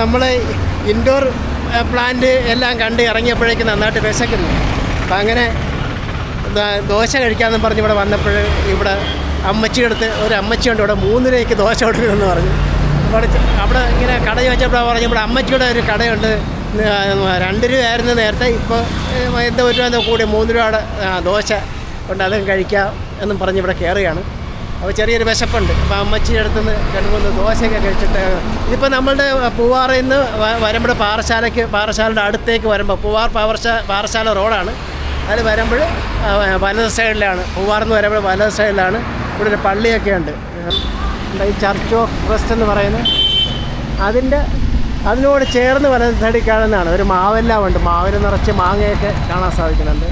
നമ്മൾ indoor plant എല്ലാം കണ്ട് ഇറങ്ങിയപ്പോഴേക്ക് നന്നായിട്ട് വിശക്കുന്നു. അപ്പം അങ്ങനെ ദോശ കഴിക്കാമെന്ന് പറഞ്ഞ് ഇവിടെ വന്നപ്പോൾ ഇവിടെ അമ്മച്ചി അടുത്ത് ഒരു അമ്മച്ചിയുണ്ട് ഇവിടെ മൂന്നിലേക്ക് ദോശ കൊടുക്കുമെന്ന് പറഞ്ഞു. അവിടെ അവിടെ ഇങ്ങനെ കട ചോദിച്ചപ്പോൾ പറഞ്ഞു ഇവിടെ അമ്മച്ചിയുടെ ഒരു കടയുണ്ട്. രണ്ട് രൂപയായിരുന്നു നേരത്തെ ഇപ്പോൾ എന്താ ഒരു രൂപ കൂടി മൂന്ന് രൂപയുടെ ദോശ ഉണ്ട് അതും കഴിക്കാം എന്നും പറഞ്ഞ് ഇവിടെ കയറുകയാണ്. അപ്പോൾ ചെറിയൊരു വിശപ്പുണ്ട്. അപ്പോൾ അമ്മച്ചിയുടെ അടുത്ത് നിന്ന് രണ്ട് മൂന്ന് ദോശയൊക്കെ കഴിച്ചിട്ട് ഇതിപ്പോൾ നമ്മളുടെ പൂവാറിൽ നിന്ന് വരുമ്പോൾ പാറശാലയ്ക്ക് പാറശാലയുടെ അടുത്തേക്ക് വരുമ്പോൾ പൂവാർ പാറശാ പാറശാല റോഡാണ്. അതിൽ വരുമ്പോൾ വലത് സൈഡിലാണ് പൂവാർ നിന്ന് വരുമ്പോൾ വലത് സൈഡിലാണ് ഇവിടെ ഒരു പള്ളിയൊക്കെ ഉണ്ട്. ഈ ചർച്ച് ഓഫ് ക്രിസ്റ്റ് എന്ന് പറയുന്നത്? അതിന്റെ അതിനോട് ചേർന്ന് വലത് സൈഡിൽ കാണുന്നതാണ്. ഒരു മാവെല്ലാം ഉണ്ട്. മാവിൽ നിറച്ച് മാങ്ങയൊക്കെ കാണാൻ സാധിക്കുന്നുണ്ട്.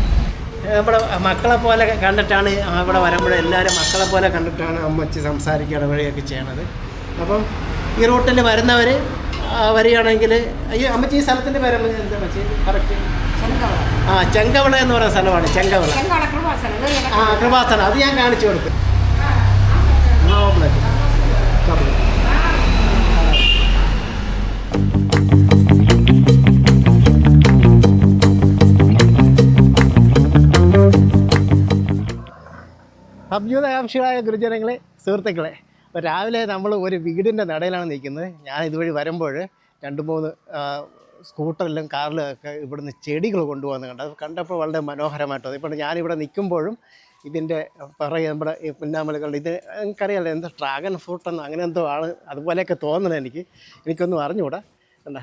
നമ്മുടെ മക്കളെ പോലെ കണ്ടിട്ടാണ് അവിടെ വരുമ്പോൾ എല്ലാവരും മക്കളെ പോലെ കണ്ടിട്ടാണ് അമ്മച്ചി സംസാരിക്കുക ഇടവഴിയൊക്കെ ചെയ്യണത്. അപ്പം ഈ റൂട്ടിൽ വരുന്നവർ വരികയാണെങ്കിൽ ഈ അമ്മച്ചി ഈ സ്ഥലത്തിന്റെ പേര് എന്താ അമ്മച്ചി? കറക്റ്റ് ആ ചെങ്കവള എന്ന് പറയുന്ന സ്ഥലമാണ് ചെങ്കവള. ആ കൃപാസനം. അത് ഞാൻ കാണിച്ചു കൊടുക്കും ആ ഓപ്പണാക്കി അഭ്യുതകാംക്ഷികളായ ഗുരുജനങ്ങളെ സുഹൃത്തുക്കളെ അപ്പോൾ രാവിലെ നമ്മൾ ഒരു വീടിന്റെ നടയിലാണ് നിൽക്കുന്നത്. ഞാൻ ഇതുവഴി വരുമ്പോൾ രണ്ട് മൂന്ന് സ്കൂട്ടറിലും കാറിലും ഒക്കെ ഇവിടുന്ന് ചെടികൾ കൊണ്ടുപോകുന്നത് കണ്ടത് കണ്ടപ്പോൾ വളരെ മനോഹരമായിട്ട് ഇപ്പോൾ ഞാനിവിടെ നിൽക്കുമ്പോഴും ഇതിന്റെ പിറകെ നമ്മുടെ പുന്നാമലകളുടെ ഇത് എനിക്കറിയാലോ എന്താ ഡ്രാഗൺ ഫ്രൂട്ടെന്നോ അങ്ങനെ എന്തോ ആണ് അതുപോലെയൊക്കെ തോന്നണം എനിക്ക്. എനിക്കൊന്നും അറിഞ്ഞുകൂടാ. കണ്ട?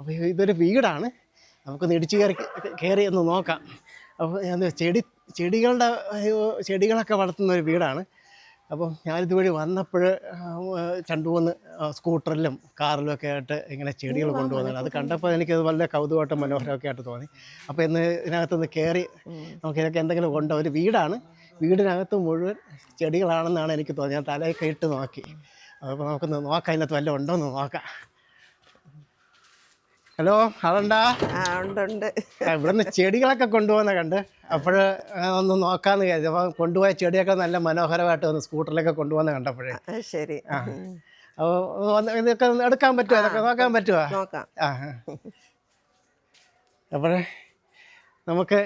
അപ്പോൾ ഇതൊരു വീടാണ്. നമുക്കൊന്ന് ഇടിച്ചു കയറി കയറി ഒന്ന് നോക്കാം. അപ്പോൾ ചെടി ചെടികളുടെ ചെടികളൊക്കെ വളർത്തുന്ന ഒരു വീടാണ്. അപ്പം ഞാനിതുവഴി വന്നപ്പോൾ രണ്ട് മൂന്ന് സ്കൂട്ടറിലും കാറിലും ഒക്കെ ആയിട്ട് ഇങ്ങനെ ചെടികൾ കൊണ്ടുവന്നത് അത് കണ്ടപ്പോൾ എനിക്കത് വളരെ കൗതുകമായിട്ടും മനോഹരമൊക്കെ ആയിട്ട് തോന്നി. അപ്പോൾ ഇന്ന് ഇതിനകത്തുനിന്ന് കയറി നമുക്ക് ഇതൊക്കെ എന്തെങ്കിലും ഉണ്ടോ? ഒരു വീടാണ്. വീടിനകത്ത് മുഴുവൻ ചെടികളാണെന്നാണ് എനിക്ക് തോന്നിയത്. ഞാൻ തലയൊക്കെ ഇട്ട് നോക്കി. അപ്പോൾ നമുക്കൊന്ന് നോക്കാം ഇതിനകത്ത് വല്ലതും ഉണ്ടോ എന്ന് നോക്കാം. ഹലോ അതുണ്ടാ ഉണ്ട് ഇവിടുന്ന് ചെടികളൊക്കെ കൊണ്ടുപോകുന്ന കണ്ട് അപ്പോൾ ഒന്ന് നോക്കാന്ന് കരുതി. അപ്പോൾ കൊണ്ടുപോയ ചെടിയൊക്കെ നല്ല മനോഹരമായിട്ട് വന്ന് സ്കൂട്ടറിലൊക്കെ കൊണ്ടുപോകുന്ന കണ്ടപ്പോഴേ. ശരി. അപ്പോൾ ഇതൊക്കെ ഒന്ന് എടുക്കാൻ പറ്റുമോ? അതൊക്കെ നോക്കാൻ പറ്റുമോ? ആ അപ്പോൾ നമുക്ക്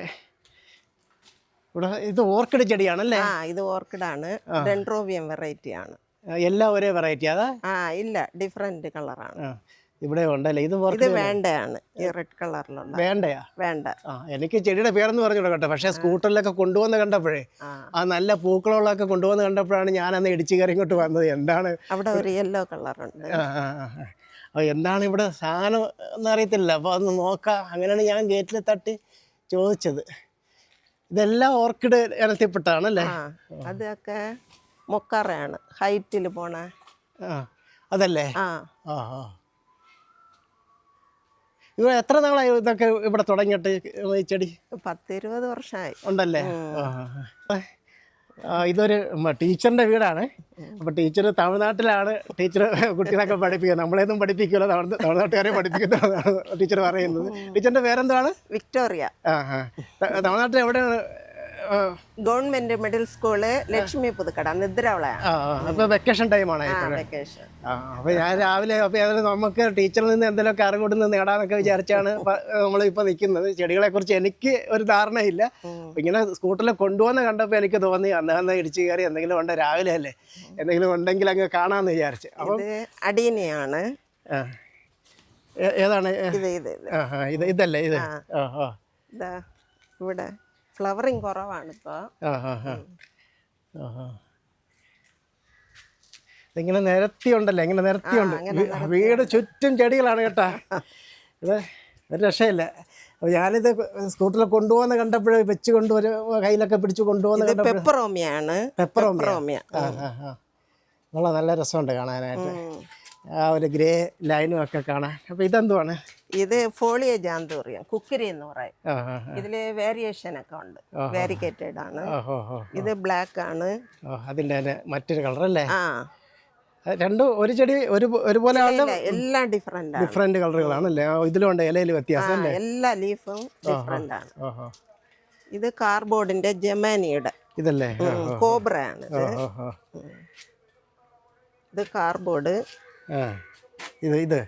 ഇവിടെ ഇത് ഓർക്കിഡ് ചെടിയാണല്ലേ? ആ ഇത് ഓർക്കിഡാണ്. ഡെൻഡ്രോവിയം വെറൈറ്റി ആണ് എല്ലാം ഒരേ വെറൈറ്റി അതാ? ആ ഇല്ല ഡിഫറെന്റ് കളറാണ്. ആ. ഇവിടെ ഉണ്ടല്ലേ? ഇത് ഇത് വേണ്ടയാണ്. ഈ റെഡ് കളറിലുള്ള വേണ്ടയാ? വേണ്ട. ആ എനിക്ക് ചെടിയുടെ പേരെന്ന് പറഞ്ഞു കേട്ടോ. പക്ഷേ സ്കൂട്ടറിലൊക്കെ കൊണ്ടുവന്ന് കണ്ടപ്പോഴേ ആ. നല്ല പൂക്കളൊക്കെ കൊണ്ടുവന്ന് കണ്ടപ്പോഴാണ് ഞാൻ അന്ന് ഇടിച്ചു കയറി ഇങ്ങോട്ട് വന്നത്. എന്താണ് അവിടെ ഒരു യെല്ലോ കളറുണ്ട്. അപ്പോൾ എന്താണ് ഇവിടെ സാധനം എന്നറിയത്തില്ല അപ്പോൾ ഒന്ന് നോക്കാം. അങ്ങനെയാണ് ഞാൻ ഗേറ്റിൽ തട്ടി ചോദിച്ചത്. ഇതെല്ലാം ഓർക്കിഡ് ഇനത്തിൽപ്പെട്ടാണല്ലേ അല്ലേ? അതൊക്കെ മൊക്കറയാണ്. ഹൈറ്റിൽ പോണ. ആ അതല്ലേ? ആ ആ. ഇവിടെ എത്ര നാളായി ഇതൊക്കെ ഇവിടെ തുടങ്ങിയിട്ട് ഈ ചെടി പത്തിരുപത് വർഷമായി ഉണ്ടല്ലേ? ഇതൊരു ടീച്ചറിന്റെ വീടാണ്. അപ്പൊ ടീച്ചർ തമിഴ്നാട്ടിലാണ്. ടീച്ചർ കുട്ടികളൊക്കെ പഠിപ്പിക്കുക നമ്മളെയൊന്നും പഠിപ്പിക്കില്ല തമിഴ് തമിഴ്നാട്ടുകാരെ പഠിപ്പിക്കുന്നതാണ് ടീച്ചർ പറയുന്നത്. ടീച്ചറിന്റെ പേരെന്താണ്? വിക്ടോറിയ. ആ ആ. തമിഴ്നാട്ടിൽ എവിടെയാണ് government middle school Lakshmi Puthukkada നിദ്രാവളയാണ്. Vacation ടൈമാണ് വെക്കേഷൻ അപ്പൊ ഞാൻ രാവിലെ അപ്പൊ ഏതായാലും നമുക്ക് ടീച്ചറിൽ നിന്ന് എന്തെങ്കിലുമൊക്കെ അറിവ് കൊടുന്ന് നേടാനൊക്കെ വിചാരിച്ചാണ് നമ്മൾ ഇപ്പൊ നിൽക്കുന്നത് ചെടികളെ കുറിച്ച് എനിക്ക് ഒരു ധാരണയില്ല. ഇങ്ങനെ സ്കൂട്ടറിൽ കൊണ്ടുവന്ന് കണ്ടപ്പോൾ എനിക്ക് തോന്നി അന്ന് അന്ന് ഇടിച്ചു കയറി എന്തെങ്കിലും ഉണ്ടോ രാവിലെ അല്ലേ? എന്തെങ്കിലും ഉണ്ടെങ്കിൽ അങ്ങ് കാണാന്ന് വിചാരിച്ചു. അപ്പം അടീനയാണ്. ഏതാണ്? ഇത് ഇതല്ലേ ഇത്? ഇവിടെ. ഫ്ലവറിങ് കുറവാണ് ഇപ്പോൾ ഇങ്ങനെ നിരത്തിയുണ്ടല്ലേ ഇതിങ്ങനെ ഇങ്ങനെ നിരത്തിയുണ്ട് വീട് ചുറ്റും ചെടികളാണ് കേട്ടാ ഇത് ഒരു രക്ഷയില്ല അപ്പോൾ ഞാനിത് സ്കൂട്ടറിൽ കൊണ്ടുപോകുന്ന കണ്ടപ്പോഴും വെച്ച് കൊണ്ടുവരു കയ്യിലൊക്കെ പിടിച്ച് കൊണ്ടുപോകുന്ന കണ്ടപ്പോൾ പെപ്പറോമിയാണ് പെപ്പറോമിയ നല്ല രസമുണ്ട് കാണാനായിട്ട് ആ ഒരു ഗ്രേ ലൈനും ഒക്കെ കാണാൻ. അപ്പൊ ഇതെന്തുവാണ്? ഇത് ഫോളിയ പറയാം. കുക്കരി എന്ന് പറയും. ഇതിൽ വേരിയേഷൻ ഒക്കെ ഉണ്ട്. വേരിക്കേറ്റഡ് ആണ്. ഇത് ബ്ലാക്ക് ആണ്. അതിന്റെ മറ്റൊരു കളർ അല്ലേ? രണ്ടും ഒരു ചെടി ഒരു ഒരുപോലെ എല്ലാം ഡിഫറെന്റ് ഡിഫറെന്റ് കളറുകളാണല്ലേ ഇതിലും ഇതിലുണ്ട് ഇലയിൽ വ്യത്യാസം എല്ലാ ലീഫും ഡിഫറെന്റ് ആണ്. ഇത് കാർബോർഡിന്റെ ജമാനിയുടെ ഇതല്ലേ? കോബ്ര ആണ് ഇത്. കാർബോർഡ് ഇത് ഇത്.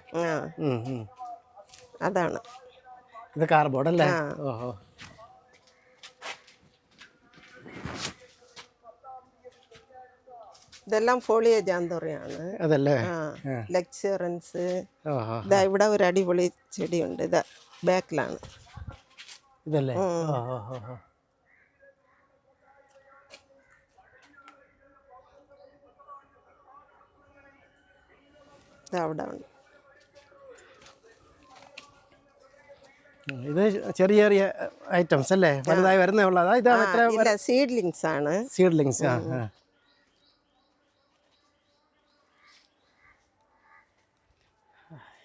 അതാണ്. ഇത് കാർബോർഡ് അല്ലേ? ഓഹോ. ഇതെല്ലാം ഫോളിയ ആന്തോറിയാണ് അതല്ലേ? ലെക്ചറൻസ് ഇതാ ഇവിടെ ഒരു അടിപൊളി ചെടിയുണ്ട്. ഇതാ ബാക്കിലാണ് ഇതല്ലേ ഓഹോ ഓഹോ ഇതാ അവിടെ ഉണ്ട്. ഇത് ചെറിയ ചെറിയ ഐറ്റംസ് അല്ലേ? വലുതായി വരുന്നേ ഉള്ളൂ. അതാ ഇതാണ് എത്ര സീഡ്ലിങ്സ് ആണ്. സീഡ്ലിങ്സ് ആ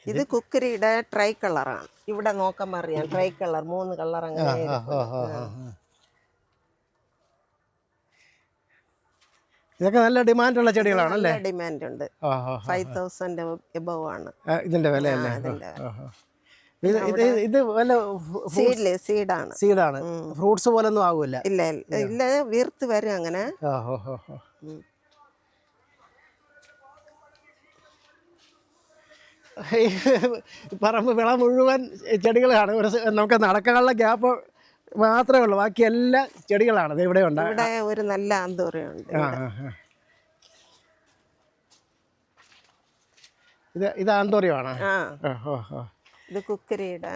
ഇത് കുക്കറിയുടെ ട്രൈ കളറാണ് ഇവിടെ നോക്കാൻ അറിയാം ട്രൈ കളർ മൂന്ന് കളർ അങ്ങനെ ആ, ആ, ആ, ആ, ആ. ഇതൊക്കെ നല്ല ഡിമാൻഡ് ഡിമാൻഡുള്ള ചെടികളാണല്ലേ? ഡിമാൻഡ് ഉണ്ട് ഫൈവ് തൗസൻഡ് എബവ് ആണ്. ഇതിന്റെ വില. അല്ലേ ഇത് ഇത് വല്ല സീഡിൽ സീഡാണ് സീഡാണ് ഫ്രൂട്ട്സ് പോലെ ഒന്നും ആകൂല ഇല്ല ഇല്ല. വീർത്ത് വരും അങ്ങനെ. പറമ്പ് വിള മുഴുവൻ ചെടികളാണ്. ഒരു നമുക്ക് നടക്കാനുള്ള ഗ്യാപ്പ് മാത്രമേ ഉള്ളൂ. ബാക്കി എല്ലാ ചെടികളാണ്. ഇവിടെ ഉണ്ട്. ഇവിടെ ഒരു നല്ല ആന്തോറിയുണ്ട്. ഇത് ഇത് ആന്തോറിയമാണ് ഇത് കുക്കരിയുടെ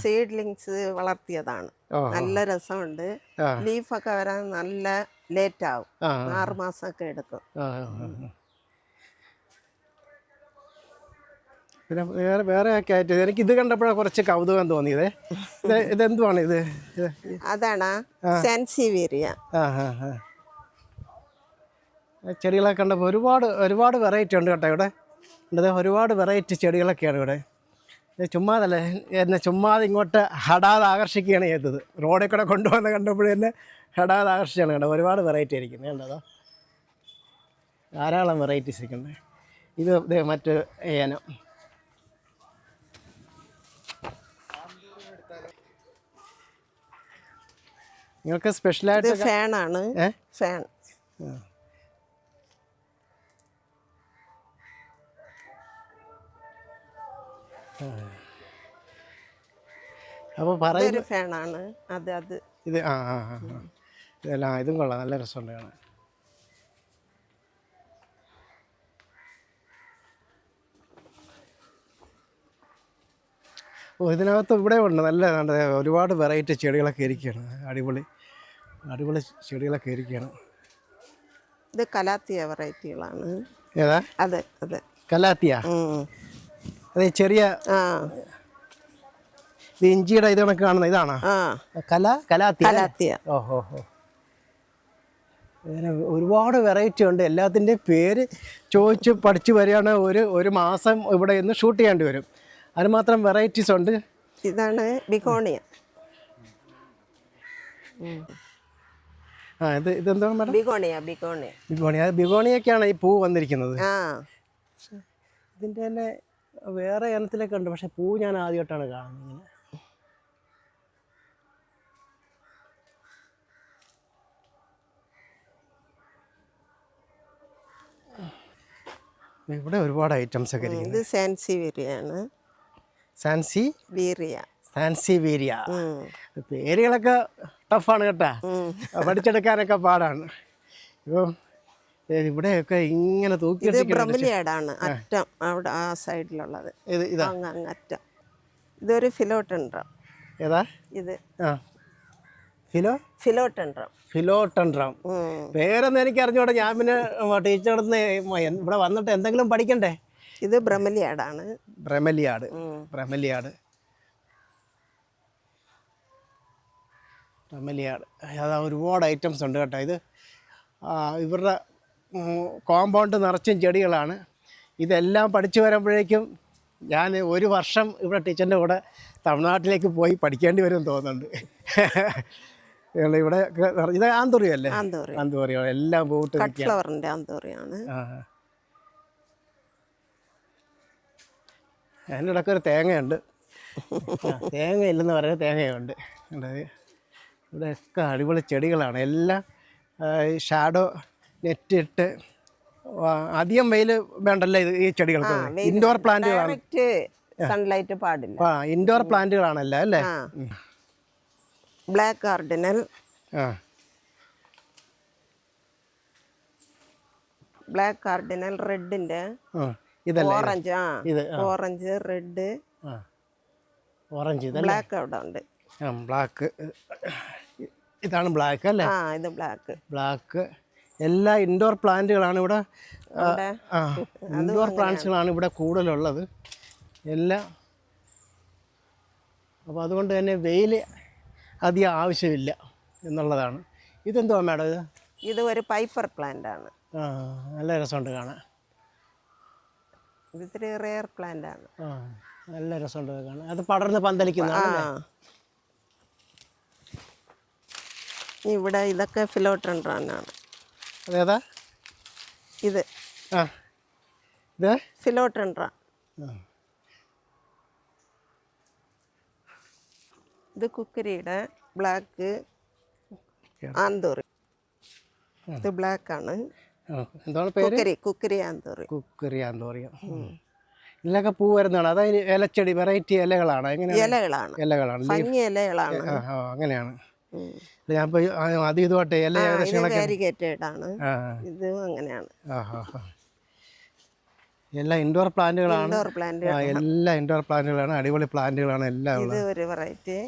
സീഡ്ലിങ്സ് വളർത്തിയതാണ്. നല്ല രസമുണ്ട്. ലീഫൊക്കെ വരാൻ നല്ല ലേറ്റ് ആവും ആറുമാസൊക്കെ ആറ് മാസമൊക്കെ എടുക്കും ആ, ആ, ആ. പിന്നെ വേറെ വേറെ ഒക്കെ ആയിട്ട് എനിക്ക് ഇത് കണ്ടപ്പോഴാണ് കുറച്ച് കൗതുകം തോന്നിയത്. ഇത് ഇതെന്തുവാണ് ഇത്? അതാണ് സെൻസിവേരിയ ചെടികളൊക്കെ കണ്ടപ്പോൾ ഒരുപാട് ഒരുപാട് വെറൈറ്റി ഉണ്ട് കേട്ടോ ഇവിടെ. ഒരുപാട് വെറൈറ്റി ചെടികളൊക്കെയാണ് ഇവിടെ. ചുമ്മാതല്ലേ എന്നെ ചുമ്മാതെ ഇങ്ങോട്ട് ഹടാതെ ആകർഷിക്കുകയാണ് ചെയ്തത്. റോഡിൽ കൂടെ കൊണ്ടുവന്ന് കണ്ടപ്പോഴും എന്നെ ഹടാതെ ആകർഷിച്ചാണ് കണ്ടത്. ഒരുപാട് വെറൈറ്റി ആയിരിക്കുന്നത് കണ്ടതോ. ധാരാളം വെറൈറ്റീസ് ഒക്കെ ഉണ്ട്. ഇത് മറ്റൊരു ഏനം. നിങ്ങൾക്ക് സ്പെഷ്യലായിട്ട് ഫാനാണ് ഫാൻ അപ്പോൾ പറയും ഇതൊരു ഫാനാണ് അത് അത്. ഇത് ആ ആ ആ. ഇതെല്ലാം ഇതും കൊള്ളാം. നല്ല രസമുണ്ട് കാണാൻ. ഓ ഇതിനകത്ത് ഇവിടെ ഉണ്ട്. നല്ല ഒരുപാട് വെറൈറ്റി ചെടികളൊക്കെ ഇരിക്കുകയാണ്. അടിപൊളി അടിപൊളി ചെടികളൊക്കെ ഇരിക്കുകയാണ്. ഇത് കലാത്തിയ വെറൈറ്റികളാണ് ഏതാ? അതെ അതെ. കലാത്തിയ. അതെ ചെറിയ ഇത് ഇഞ്ചിയുടെ ഇത് കണക്ക് കാണുന്ന ഇതാണോ? കല കലാത്തിയ? കലാത്തിയ. ഓഹോ ഹോ അങ്ങനെ ഒരുപാട് വെറൈറ്റി ഉണ്ട്. എല്ലാത്തിന്റെയും പേര് ചോദിച്ച് പഠിച്ചു വരികയാണ്. ഒരു ഒരു മാസം ഇവിടെ ഇന്ന് ഷൂട്ട് ചെയ്യേണ്ടി വരും. അതിനുമാത്രം വെറൈറ്റീസ് ഉണ്ട്. ഇതാണ് ബിഗോണിയ. ആ ഇത് ഇതെന്താണ് മാഡം? Begonia begonia. ബിഗോണിയ. ബിഗോണിയൊക്കെയാണ് ഈ പൂ വന്നിരിക്കുന്നത്. ആ. ഇതിന്റെ തന്നെ വേറെ ഇനത്തിലൊക്കെ ഉണ്ട് പക്ഷെ പൂ ഞാൻ ആദ്യമായിട്ടാണ് കാണുന്നത് ഇങ്ങനെ. ഇവിടെ ഒരുപാട് ഐറ്റംസ് ഒക്കെ ഇത് സാൻസി വീരിയാണ് സാൻസി വീരിയ സാൻസി വീരിയ. പേരുകളൊക്കെ ടഫാണ് കേട്ടാ. പഠിച്ചെടുക്കാനൊക്കെ പാടാണ്. ഇപ്പം ഇവിടെയൊക്കെ ഇങ്ങനെ തൂക്കി. ബ്രഹ്മലിയാടാണ് അറ്റം അവിടെ ആ സൈഡിലുള്ളത്. ഇത് ഇതാ. അറ്റം. ഇതൊരു ഫിലോട്ടൻഡ്രം. ഏതാ? ഇത്. ആ. ഫിലോ? ഫിലോട്ടൻഡ്രം. ഫിലോട്ടൻഡ്രം. പേരൊന്നും എനിക്ക് അറിഞ്ഞൂടെ ഞാൻ പിന്നെ ടീച്ചറടുത്ത് ഇവിടെ വന്നിട്ട് എന്തെങ്കിലും പഠിക്കണ്ടേ? ഇത് ബ്രഹ്മലിയാടാണ്. ബ്രഹ്മലിയാട്. ബ്രഹ്മലിയാട്. ബ്രഹ്മലിയാട്. അതാ ഒരുപാട് ഐറ്റംസ് ഉണ്ട് കേട്ടോ ഇത്. ഇവരുടെ കോമ്പൗണ്ട് നിറച്ചും ചെടികളാണ്. ഇതെല്ലാം പഠിച്ചു വരുമ്പോഴേക്കും ഞാൻ ഒരു വർഷം ഇവിടെ ടീച്ചറിന്റെ കൂടെ തമിഴ്നാട്ടിലേക്ക് പോയി പഠിക്കേണ്ടി വരും തോന്നുന്നുണ്ട്. ഇവിടെ ഇത് ആന്തൂറിയല്ലേ? ആന്തോറി ആന്തൂറിയോ. എല്ലാം പോയിട്ട് ആന്തോറിയാണ്. അതിന്റെ ഇടയ്ക്ക് ഒരു തേങ്ങയുണ്ട്. തേങ്ങ ഇല്ലെന്ന് പറയുന്ന തേങ്ങയുണ്ട്. ഇവിടെ ഇവിടെയൊക്കെ അടിപൊളി ചെടികളാണ്. എല്ലാം ഷാഡോ നെറ്റ് ഇട്ട് അധികം വെയിൽ വേണ്ടല്ലോ ഇത് ഈ ചെടികൾക്ക്. ഇൻഡോർ പ്ലാന്റുകളാണ് സൺലൈറ്റ് പാടില്ല. ആ ഇൻഡോർ പ്ലാന്റുകളാണല്ലോ അല്ലേ? ബ്ലാക്ക് കാർഡിനൽ ആ. ബ്ലാക്ക് കാർഡിനൽ റെഡിന്റെ ഇതല്ലേ ഓറഞ്ച് ആ. ഇത് ഓറഞ്ച് റെഡ് ആ. ഓറഞ്ച് ഇതല്ലേ? ബ്ലാക്ക് അവിടെ ഉണ്ട്. ആ ബ്ലാക്ക്. ഇതാണ് ബ്ലാക്ക് അല്ലേ? ആ ഇത് ബ്ലാക്ക്. ബ്ലാക്ക്. എല്ലാ ഇൻഡോർ പ്ലാന്റുകളാണ് ഇവിടെ ആ, ഇൻഡോർ പ്ലാന്റ്സുകളാണ് ഇവിടെ കൂടുതലുള്ളത്. എല്ലാം. അപ്പോൾ അതുകൊണ്ട് തന്നെ വെയിൽ അധികം ആവശ്യമില്ല എന്നുള്ളതാണ്. ഇതെന്തുവാ മാഡം ഇത്? ഇത് ഒരു പൈപ്പർ പ്ലാന്റ് ആണ് ആ നല്ല രസമുണ്ട് കാണാൻ. ഇത് ഇത്തിരി റെയർ പ്ലാന്റ് ആണ്. ആ നല്ല രസമുണ്ട് കാണാൻ. അത് പടർന്ന് പന്തലിക്കുന്നതാണ് ഇവിടെ ഇതൊക്കെ ഫിലോട്രൻഡ്രാൻ ആണ്. അതേതാ? ഇത്. ആ. ഇത്? ഫിലോട്രൻഡ്രാൻ ആ. ഇത് കുക്കരിയുടെ ബ്ലാക്ക് ആന്തൂറി ഇത് ബ്ലാക്ക് ആണ്. ആ, എന്താണ് പേര്? കുക്കരി കുക്കരി ആന്തൂറി കുക്കരി പറയാം ഇതിലൊക്കെ പൂ വരുന്നതാണ്. അതായത് ഇലച്ചെടി വെറൈറ്റി ഇലകളാണ്. എങ്ങനെ ഇലകളാണ്. ഇലകളാണ്. ഇലകളാണ്. അങ്ങനെയാണ്. ഞാൻ ഇപ്പോൾ അത് ഇതുമായിട്ട് ഇല ആ, ഇത് അങ്ങനെയാണ്. എല്ലാ ഇൻഡോർ പ്ലാന്റുകളാണ് എല്ലാ ഇൻഡോർ പ്ലാന്റുകളാണ് അടിപൊളി പ്ലാന്റുകളാണ് എല്ലാം ഇത് ഒരു വെറൈറ്റി.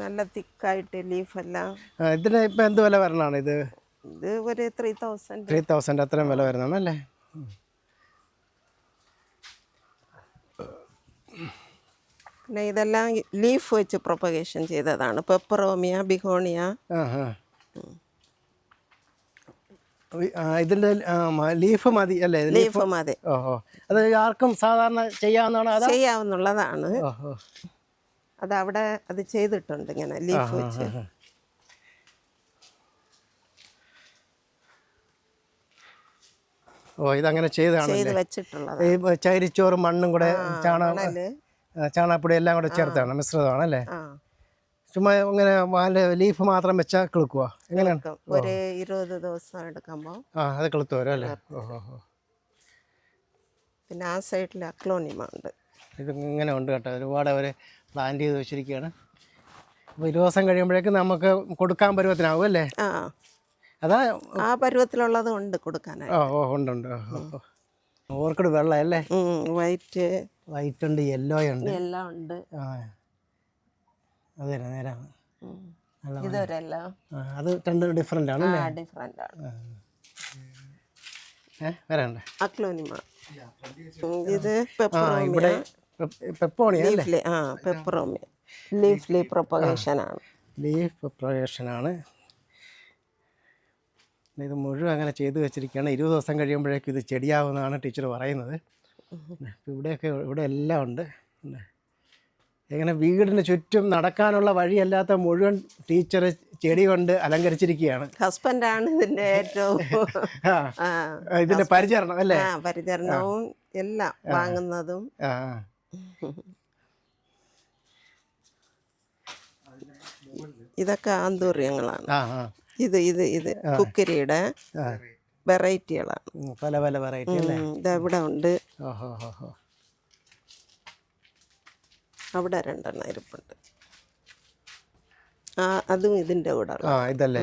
നല്ല തിക്കായിട്ട് ലീഫ് എല്ലാം. ഇതിന് ഇപ്പൊ എന്ത് വില വരണാണ് ഇത്? ഇത് ഒരു ത്രീ തൗസൻഡ് ത്രീ തൗസൻഡ് അത്രയും വില പിന്നെ ഇതെല്ലാം ലീഫ് വെച്ച് പ്രൊപ്പഗേഷൻ ചെയ്തതാണ്. പെപ്പറോമിയ ബിഹോണിയ ഇതിന്റെ ലീഫ് മതി അല്ലേ? ലീഫ് മതി. ഓഹോ അത് ആർക്കും സാധാരണ ചെയ്യാവുന്നതാണ് അതാ? ചെയ്യാവുന്നുള്ളതാണ്. ഓഹോ അത് അവിടെ അത് ചെയ്തിട്ടുണ്ട് ഇങ്ങനെ ലീഫ് വെച്ച്. ഓ ഇതങ്ങനെ ചെയ്താണ് ചെയ്ത് വെച്ചിട്ടുള്ളത് ഈ ചൈരിച്ചോറും മണ്ണും കൂടെ ചാണകം ചാണകപ്പൊടി എല്ലാം കൂടെ ചേർത്താണ് മിശ്രിതമാണ് അല്ലേ ചുമ്മാ ഇങ്ങനെ വാൽ ലീഫ് മാത്രം വെച്ചാൽ കിളുക്കുക എങ്ങനെയാണ്? ഒരു ഇരുപത് ദിവസം എടുക്കുമ്പോൾ ആ അത് കിളുത്തു വരും അല്ലേ? പിന്നെ ആ സൈഡിൽ അക്ലോണിമ ഉണ്ട്. ഇത് ഇങ്ങനെ ഉണ്ട് കേട്ടോ. ഒരുപാട് അവർ പ്ലാൻ ചെയ്ത് വെച്ചിരിക്കുകയാണ്. അപ്പോൾ ഇരുപത് ദിവസം കഴിയുമ്പോഴേക്കും നമുക്ക് കൊടുക്കാൻ പരുവത്തിനാവും അല്ലേ? ആ. അതാ ആ പരുവത്തിലുള്ളത് ഉണ്ട് കൊടുക്കാനായിട്ട്. ഓ ഓ ഉണ്ട് ഉണ്ട്. ഓർക്കിഡ് വെള്ളം അല്ലേ വൈറ്റ് വൈറ്റ്. ഉണ്ട് യെല്ലോ ഉണ്ട് എല്ലാം ഉണ്ട്. ആ അത് നേരാണ്. ഇതൊരെല്ലാം അത് രണ്ട് ഡിഫറെന്റ് ആണ് ആ. ഡിഫറെന്റ് ആണ് വരണ്ടേ ഇത് ഇവിടെ പെപ്പോണിയ ലീഫ്ലി ആ പെപ്പറോമിയ ലീഫ്ലി പ്രൊപ്പഗേഷൻ ആണ് ലീഫ് പ്രിപ്പറേഷനാണ് ഇത് മുഴുവൻ അങ്ങനെ ചെയ്തു വെച്ചിരിക്കുകയാണ്. ഇരുപത് ദിവസം കഴിയുമ്പോഴേക്കും ഇത് ചെടിയാവുമെന്നാണ് ടീച്ചർ പറയുന്നത്. ഇവിടെയൊക്കെ ഇവിടെ എല്ലാം ഉണ്ട്. ഇങ്ങനെ വീടിന് ചുറ്റും നടക്കാനുള്ള വഴിയല്ലാത്ത മുഴുവൻ ടീച്ചർ ചെടി കൊണ്ട് അലങ്കരിച്ചിരിക്കുകയാണ്. ഹസ്ബൻഡാണ് ഇതിന്റെ ഏറ്റവും ഇതിന്റെ പരിചരണം അല്ലേ? പരിചരണവും എല്ലാം വാങ്ങുന്നതും. ഇതൊക്കെ ആന്തൂര്യങ്ങളാണ് ഇത് ഇത് ഇത്. കുക്കരിയുടെ വെറൈറ്റികളാണ്. പല പല വെറൈറ്റി അല്ലേ? ഇതെവിടെ ഉണ്ട്. അവിടെ രണ്ടെണ്ണം ഇരിപ്പുണ്ട്. ആ അതും ഇതിന്റെ കൂടെ ആ ഇതല്ലേ.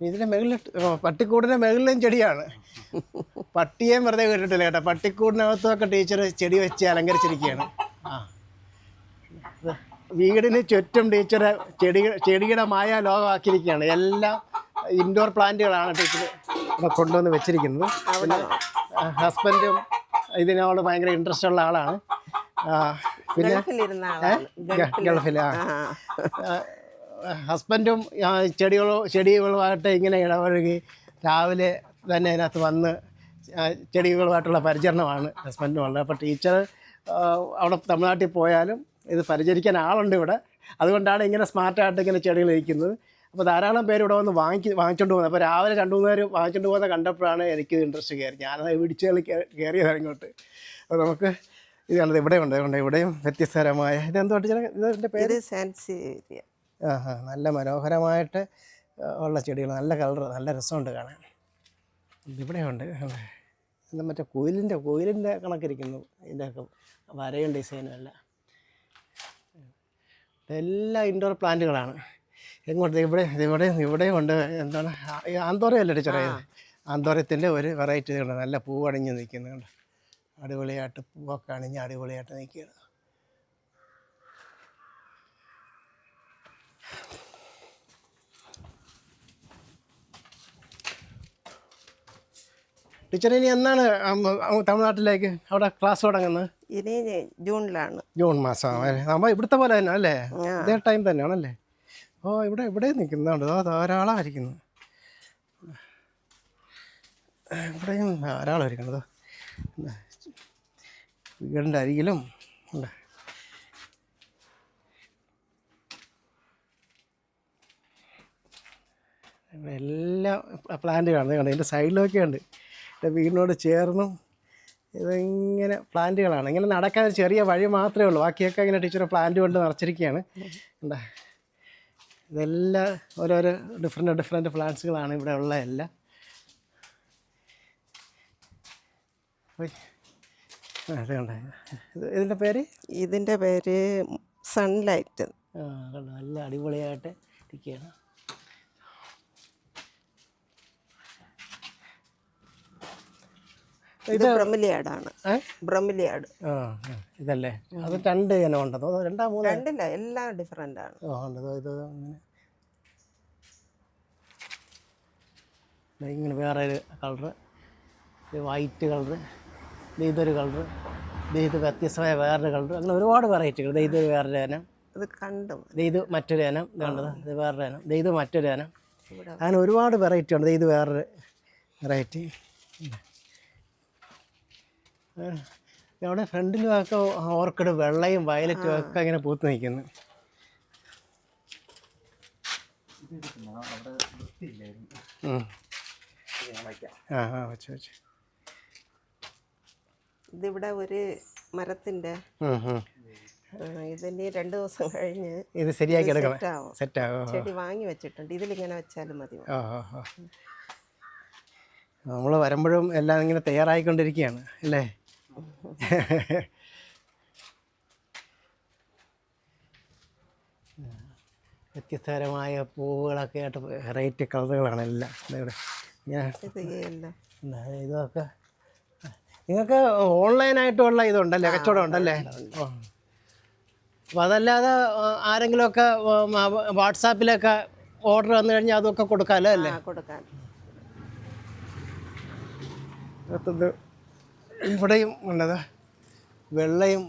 ഇതിന്റെ മുകളിൽ പട്ടിക്കൂടിന്റെ മുകളിലും ചെടിയാണ്. പട്ടിയെ വെറുതെ കേട്ടിട്ടില്ല കേട്ടോ. പട്ടിക്കൂടിനകത്തൊക്കെ ടീച്ചർ ചെടി വെച്ച് അലങ്കരിച്ചിരിക്കുകയാണ്. വീടിന് ചുറ്റും ടീച്ചർ ചെടി ചെടിയുടെ മായ ലോകമാക്കിയിരിക്കുകയാണ്. എല്ലാം ഇൻഡോർ പ്ലാന്റുകളാണ് ടീച്ചർ ഇവിടെ കൊണ്ടുവന്ന് വെച്ചിരിക്കുന്നത്. പിന്നെ ഹസ്ബൻഡും ഇതിനോട് ഭയങ്കര ഇൻട്രസ്റ്റ് ഉള്ള ആളാണ്. പിന്നെ ഗൾഫിൽ ആ. ഹസ്ബൻഡും ചെടികളോ ചെടികളുമായിട്ട് ഇങ്ങനെ ഇടപഴകി രാവിലെ തന്നെ അതിനകത്ത് വന്ന് ചെടികളുമായിട്ടുള്ള പരിചരണമാണ് ഹസ്ബൻഡുമുള്ളത് അപ്പോൾ ടീച്ചർ അവിടെ തമിഴ്നാട്ടിൽ പോയാലും ഇത് പരിചരിക്കാൻ ആളുണ്ട് ഇവിടെ. അതുകൊണ്ടാണ് ഇങ്ങനെ സ്മാർട്ടായിട്ട് ഇങ്ങനെ ചെടികൾ ഇരിക്കുന്നത്. അപ്പോൾ ധാരാളം പേര് ഇവിടെ വന്ന് വാങ്ങിക്ക് വാങ്ങിച്ചുകൊണ്ട് പോകുന്നത്. അപ്പോൾ രാവിലെ രണ്ട് മൂന്ന് പേര് വാങ്ങിച്ചുകൊണ്ട് പോകുന്നത് കണ്ടപ്പോഴാണ് എനിക്ക് ഇൻട്രസ്റ്റ് കയറി ഞാനത് കളി കയറിയതാണ് ഇങ്ങോട്ട്. അപ്പോൾ നമുക്ക് ഇത് കണ്ടത് ഇവിടെ ഉണ്ട് അതുകൊണ്ട് ഇവിടെയും വ്യത്യസ്തരമായ ഇതെന്തോ ഇതിന്റെ പേര്? സാൻസേരിയ ആ നല്ല മനോഹരമായിട്ട് ഉള്ള ചെടികൾ. നല്ല കളർ നല്ല രസമുണ്ട് കാണാൻ. ഇവിടെ ഉണ്ട്. മറ്റേ കോയിലിന്റെ കോയിലിന്റെ കണക്കിരിക്കുന്നു. ഇതിന്റെയൊക്കെ വരയും ഡിസൈനും എല്ലാം. എല്ലാം ഇൻഡോർ പ്ലാന്റുകളാണ്. എങ്ങോട്ട്? ഇവിടെ ഇവിടെ ഇവിടെയും ഉണ്ട്. എന്താണ്? ആന്തോറയല്ലേ ടീച്ചറേ? ആന്തോറയത്തിന്റെ ഒരു വെറൈറ്റി ഉണ്ട് നല്ല പൂവടഞ്ഞ് നിൽക്കുന്നുണ്ട്. അടിപൊളിയായിട്ട് പൂവൊക്കെ അണിഞ്ഞ് അടിപൊളിയായിട്ട് നിൽക്കുകയാണ്. ടീച്ചർ ഇനി എന്നാണ് തമിഴ്നാട്ടിലേക്ക് അവിടെ ക്ലാസ് തുടങ്ങുന്നത്? ഇനി ജൂണിലാണ്. ജൂൺ മാസം നമ്മൾ ഇവിടുത്തെ പോലെ തന്നെ അല്ലേ? അതേ ടൈം തന്നെയാണല്ലേ? ഓ ഇവിടെ ഇവിടെ നിൽക്കുന്നുണ്ട്. അതോ ധാരാളമായിരിക്കുന്നു ഇവിടെയും ധാരാളം ഇരിക്കുന്നത് വീടിന്റെ അരികിലും ഉണ്ട്. പ്ലാന്റ് എല്ലാ കാണുന്നത് കണ്ടത് എന്റെ സൈഡിലൊക്കെ ഉണ്ട്. വീടിനോട് ചേർന്നും ഇതിങ്ങനെ പ്ലാന്റുകളാണ്. ഇങ്ങനെ നടക്കാൻ ഒരു ചെറിയ വഴി മാത്രമേ ഉള്ളൂ. ബാക്കിയൊക്കെ ഇങ്ങനെ ടീച്ചർ പ്ലാന്റ് കൊണ്ട് നിറച്ചിരിക്കുകയാണ്. എന്താ ഇതെല്ലാം ഓരോരോ ഡിഫറെന്റ് ഡിഫറെന്റ് പ്ലാന്റ്സുകളാണ് ഇവിടെ ഉള്ള എല്ലാം. ഇതിന്റെ പേര്? ഇതിന്റെ പേര് സൺലൈറ്റ് ആ നല്ല അടിപൊളിയായിട്ട് ഇരിക്കുകയാണ്. ഇത് ബ്രഹ്മലിയാടാണ്? ബ്രഹ്മലിയാട്. ആ ഇതല്ലേ? അത് രണ്ട് ഇനം ഉണ്ടോ രണ്ടാ മൂന്ന്? രണ്ടില്ല എല്ലാം ഡിഫറെന്റ് ആണ്. ആ ഉണ്ട്. ഇത് അങ്ങനെ. ഇങ്ങനെ വേറെ ഒരു കളറ്. ഇത് വൈറ്റ് കളറ്. ഇതൊരു കളറ്. ഇത് വ്യത്യസ്തമായ വേറൊരു കളറ്. അങ്ങനെ ഒരുപാട് വെറൈറ്റികൾ ഇത് ഇതൊരു വേറൊരു ഇനം. ഇത് കണ്ടു. ഇത് മറ്റൊരു ഇനം. കണ്ടത് ഇത് വേറൊരു ഇനം. ഇത് മറ്റൊരു ഇനം. അങ്ങനെ ഒരുപാട് വെറൈറ്റി ഉണ്ട്. ഇത് വേറൊരു വെറൈറ്റി അവിടെ ഫ്രണ്ടിലും ഒക്കെ ഓർക്കിഡ് വെള്ളയും വയലറ്റും ഒക്കെ ഇങ്ങനെ പൂത്ത് നിൽക്കുന്നു. ആ ആ വെച്ചു വെച്ചു. ഇതിവിടെ ഒരു മരത്തിന്റെ. ഇതിനി രണ്ട് ദിവസം കഴിഞ്ഞ് ഇത് ശരിയാക്കി എടുക്കണം. സെറ്റാവും. സെറ്റാവോ. ചെടി വാങ്ങി വെച്ചിട്ടുണ്ട്. ഇതിലിങ്ങനെ വെച്ചാലും മതി. നമ്മൾ വരുമ്പോഴും എല്ലാം ഇങ്ങനെ തയ്യാറായിക്കൊണ്ടിരിക്കുകയാണ് അല്ലേ? വ്യത്യസ്തകരമായ പൂവുകളൊക്കെ ആയിട്ട് വെറൈറ്റി കളറുകളാണ് എല്ലാം. ഇവിടെ ഞാൻ ഇതൊക്കെ. നിങ്ങൾക്ക് ഓൺലൈനായിട്ടുള്ള ഇതുണ്ടല്ലേ? കച്ചവടം ഉണ്ടല്ലേ? അപ്പം അപ്പോൾ അതല്ലാതെ ആരെങ്കിലുമൊക്കെ വാട്സാപ്പിലൊക്കെ ഓർഡർ വന്നു കഴിഞ്ഞാൽ അതൊക്കെ കൊടുക്കാമല്ലോ അല്ലേ? കൊടുക്കാം. ഇവിടെയും ഉള്ളത് വെള്ളയും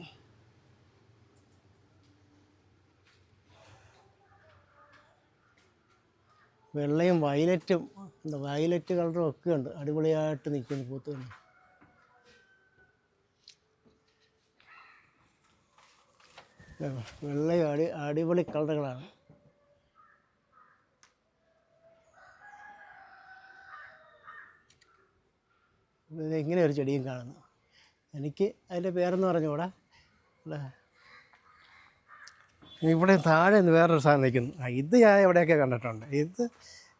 വെള്ളയും വയലറ്റും എന്താ വയലറ്റ് കളറും ഒക്കെ ഉണ്ട്. അടിപൊളിയായിട്ട് നിൽക്കുന്നു പൂത്ത് വെള്ളയും അടി അടിപൊളി കളറുകളാണ്. ഇങ്ങനെ ഒരു ചെടിയും കാണുന്നു. എനിക്ക് അതിന്റെ പേരെന്ന് പറഞ്ഞുകൂടാ? ഇവിടെ താഴെ നിന്ന് വേറൊരു സാധനം നിൽക്കുന്നു. ആ ഇത് ഞാൻ എവിടെയൊക്കെ കണ്ടിട്ടുണ്ട്? ഇത്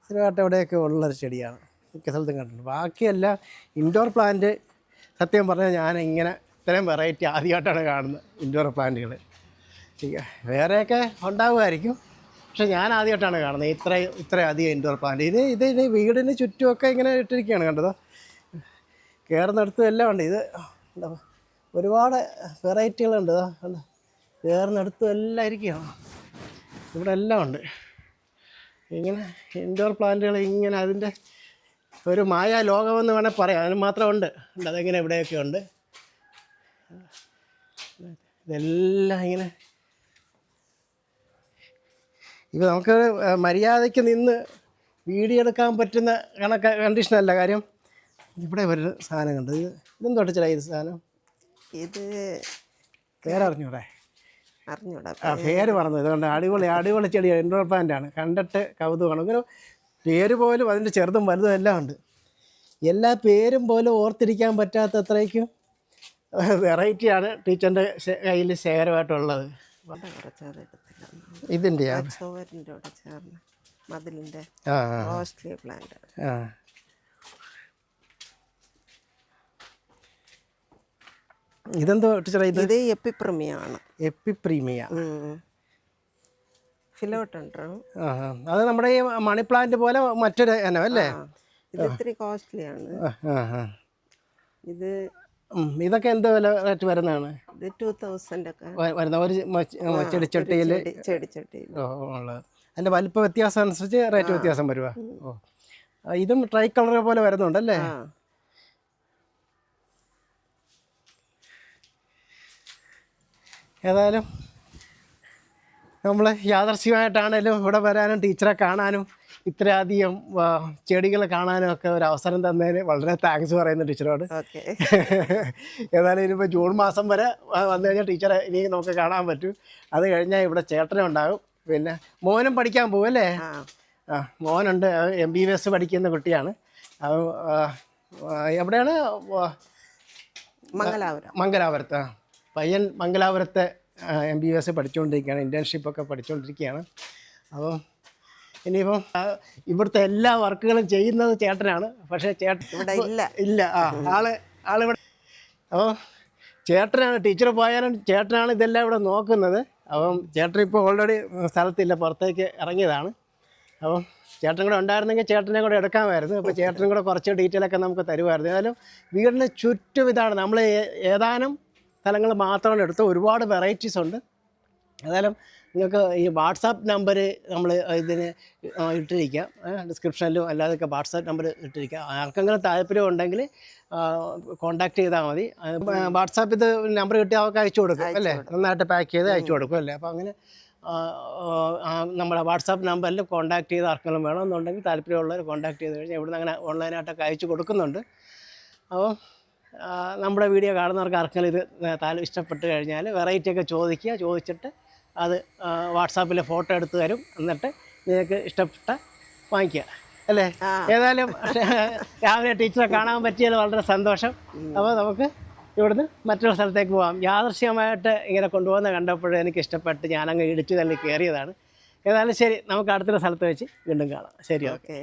സ്ഥിരമായിട്ട് എവിടെയൊക്കെ ഉള്ളൊരു ചെടിയാണ്. മിക്ക സ്ഥലത്തും കണ്ടിട്ടുണ്ട്. ബാക്കിയെല്ലാം ഇൻഡോർ പ്ലാന്റ് സത്യം പറഞ്ഞാൽ ഞാൻ ഇങ്ങനെ ഇത്രയും വെറൈറ്റി ആദ്യമായിട്ടാണ് കാണുന്നത് ഇൻഡോർ പ്ലാന്റുകൾ വേറെയൊക്കെ ഉണ്ടാവുമായിരിക്കും. പക്ഷെ ഞാൻ ആദ്യമായിട്ടാണ് കാണുന്നത്. ഇത്ര അധികം ഇൻഡോർ പ്ലാന്റ് ഇത് ഇത് വീടിന് ചുറ്റുമൊക്കെ ഇങ്ങനെ ഇട്ടിരിക്കുകയാണ് കണ്ടത്? കയറുന്നിടത്തും എല്ലാം ഉണ്ട്. ഇത് എന്താ ഒരുപാട് വെറൈറ്റികളുണ്ട്. കയറുന്നിടത്തും എല്ലാം ഇരിക്കുകയാണ്. ഇവിടെ എല്ലാം ഉണ്ട്. ഇങ്ങനെ ഇൻഡോർ പ്ലാന്റുകൾ ഇങ്ങനെ അതിന്റെ ഒരു മായ ലോകമെന്ന് വേണേൽ പറയാം. അതിന് മാത്രം ഉണ്ട് അതെങ്ങനെ ഇവിടെയൊക്കെ ഉണ്ട്? ഇതെല്ലാം ഇങ്ങനെ. ഇപ്പോൾ നമുക്ക് മര്യാദയ്ക്ക് നിന്ന് വീഡിയോ എടുക്കാൻ പറ്റുന്ന കണക്ക് കണ്ടീഷനല്ല കാര്യം ഇവിടെ ഒരു സാധനം കണ്ടു ഇതെന്തോ ഇതും തൊട്ടിച്ചില്ല ഇത് സാധനം? ഇത് പേരറിഞ്ഞൂടെ? അറിഞ്ഞൂടാ. ആ പേര് പറഞ്ഞു ഇതുകൊണ്ട് അടിപൊളി അടിപൊളി ചെടിയാണ് ഇൻഡോർ പ്ലാന്റ് ആണ്. കണ്ടിട്ട് കൗതുകമാണ്. ഇങ്ങനെ പേര് പോലും അതിന്റെ ചെറുതും വലുതും എല്ലാം ഉണ്ട്. എല്ലാ പേരും പോലും ഓർത്തിരിക്കാൻ പറ്റാത്ത അത്രയ്ക്കും വെറൈറ്റിയാണ് ടീച്ചറിന്റെ കയ്യിൽ ശേഖരമായിട്ടുള്ളത്. ഇതിന്റെയാണ് മതിലിന്റെ പ്ലാന്റ് ആ. ഇതെന്തോ ടീച്ചറെ ഇത്? ഇത് എപ്പിപ്രമിയാണ്. എപ്പിപ്രീമിയ. ഫിലോട്ടുണ്ടോ. അത് നമ്മുടെ ഈ മണി പ്ലാന്റ് പോലെ മറ്റൊരു ഇനം അല്ലേ? ഇത് ഇത്തിരി കോസ്റ്റ്ലിയാണ് ഇത് ഇതൊക്കെ എന്ത് വില റേറ്റ് വരുന്നതാണ്? ഇത് ടു തൗസൻഡ് ഒക്കെ. വരുന്ന ഒരു ചെടിച്ചട്ടിയിൽ ചെടി ഓ ഉള്ളത് അതിന്റെ വലിപ്പ വ്യത്യാസം അനുസരിച്ച് റേറ്റ് വ്യത്യാസം വരുവാ. ഓ. ഇതും ട്രൈ കളർ പോലെ വരുന്നുണ്ടല്ലേ? ഏതായാലും നമ്മൾ യാദർശികമായിട്ടാണേലും ഇവിടെ വരാനും ടീച്ചറെ കാണാനും ഇത്രയധികം ചെടികൾ കാണാനും ഒക്കെ ഒരു അവസരം തന്നതിന് വളരെ താങ്ക്സ് പറയുന്നു ടീച്ചറോട്. ഏതായാലും ഇനിയിപ്പോൾ ജൂൺ മാസം വരെ വന്നു കഴിഞ്ഞാൽ ടീച്ചറെ ഇനി നമുക്ക് കാണാൻ പറ്റും. അത് കഴിഞ്ഞാൽ ഇവിടെ ചേട്ടനും ഉണ്ടാകും. പിന്നെ മോനും പഠിക്കാൻ പോകും അല്ലേ ആ മോനുണ്ട്. എം ബി ബി എസ് പഠിക്കുന്ന കുട്ടിയാണ്. എവിടെയാണ്? മംഗലാപുരം. മംഗലാപുരത്ത് ആ. പയ്യൻ മംഗലാപുരത്തെ എം ബി എസ് പഠിച്ചുകൊണ്ടിരിക്കുകയാണ് ഇന്റേൺഷിപ്പൊക്കെ പഠിച്ചുകൊണ്ടിരിക്കുകയാണ്. അപ്പോൾ ഇനിയിപ്പം ഇവിടുത്തെ എല്ലാ വർക്കുകളും ചെയ്യുന്നത് ചേട്ടനാണ്. പക്ഷേ ചേട്ടൻ ഇവിടെ ഇല്ല. ഇല്ല ആ ആൾ ആളിവിടെ അപ്പോൾ ചേട്ടനാണ് ടീച്ചർ പോയാലും ചേട്ടനാണ് ഇതെല്ലാം ഇവിടെ നോക്കുന്നത്. അപ്പം ചേട്ടൻ ഇപ്പോൾ ഓൾറെഡി സ്ഥലത്തില്ല പുറത്തേക്ക് ഇറങ്ങിയതാണ്. അപ്പം ചേട്ടൻ കൂടെ ഉണ്ടായിരുന്നെങ്കിൽ ചേട്ടനെ കൂടെ എടുക്കാമായിരുന്നു. അപ്പോൾ ചേട്ടനും കൂടെ കുറച്ച് ഡീറ്റെയിൽ ഒക്കെ നമുക്ക് തരുമായിരുന്നു. ഏതായാലും വീടിന് ചുറ്റും ഇതാണ്. നമ്മൾ ഏതാനും സ്ഥലങ്ങൾ മാത്രമാണ് എടുത്ത് ഒരുപാട് വെറൈറ്റീസ് ഉണ്ട്. ഏതായാലും നിങ്ങൾക്ക് ഈ വാട്സാപ്പ് നമ്പർ നമ്മൾ ഇതിന് ഇട്ടിരിക്കാം. ഡിസ്ക്രിപ്ഷനിലും അല്ലാതെയൊക്കെ വാട്സാപ്പ് നമ്പർ ഇട്ടിരിക്കാം. ആർക്കെങ്കിലും താല്പര്യം ഉണ്ടെങ്കിൽ കോൺടാക്ട് ചെയ്താൽ മതി. വാട്സാപ്പ് ഇത് നമ്പർ കിട്ടി അവർക്ക് അയച്ചു കൊടുക്കും അല്ലേ? നന്നായിട്ട് പാക്ക് ചെയ്ത് അയച്ചു കൊടുക്കും അല്ലേ? അപ്പോൾ അങ്ങനെ നമ്മുടെ വാട്സാപ്പ് നമ്പറിൽ കോൺടാക്ട് ചെയ്ത് ആർക്കെങ്കിലും വേണമെന്നുണ്ടെങ്കിൽ താല്പര്യമുള്ളവർ കോൺടാക്ട് ചെയ്ത് കഴിഞ്ഞാൽ ഇവിടുന്ന് അങ്ങനെ ഓൺലൈനായിട്ടൊക്കെ അയച്ചു കൊടുക്കുന്നുണ്ട്. അപ്പോൾ നമ്മുടെ വീഡിയോ കാണുന്നവർക്ക് ആർക്കെങ്കിലും ഇത് താല്പര്യം ഇഷ്ടപ്പെട്ട് കഴിഞ്ഞാൽ വെറൈറ്റി ഒക്കെ ചോദിക്കുക. ചോദിച്ചിട്ട് അത് വാട്സാപ്പിൽ ഫോട്ടോ എടുത്ത് തരും. എന്നിട്ട് നിങ്ങൾക്ക് ഇഷ്ടപ്പെട്ട വാങ്ങിക്കുക. അല്ലേ. ഏതായാലും രാവിലെ ടീച്ചറെ കാണാൻ പറ്റിയത് വളരെ സന്തോഷം. അപ്പോൾ നമുക്ക് ഇവിടുന്ന് മറ്റൊരു സ്ഥലത്തേക്ക് പോകാം യാദൃശ്യമായിട്ട് ഇങ്ങനെ കൊണ്ടുപോകുന്ന കണ്ടപ്പോൾ എനിക്ക് ഇഷ്ടപ്പെട്ട് ഞാനങ്ങ് ഇടിച്ചു തന്നെ കയറിയതാണ്. ഏതായാലും ശരി നമുക്ക് അടുത്തൊരു സ്ഥലത്ത് വെച്ച് വീണ്ടും കാണാം. ശരി ഓക്കെ.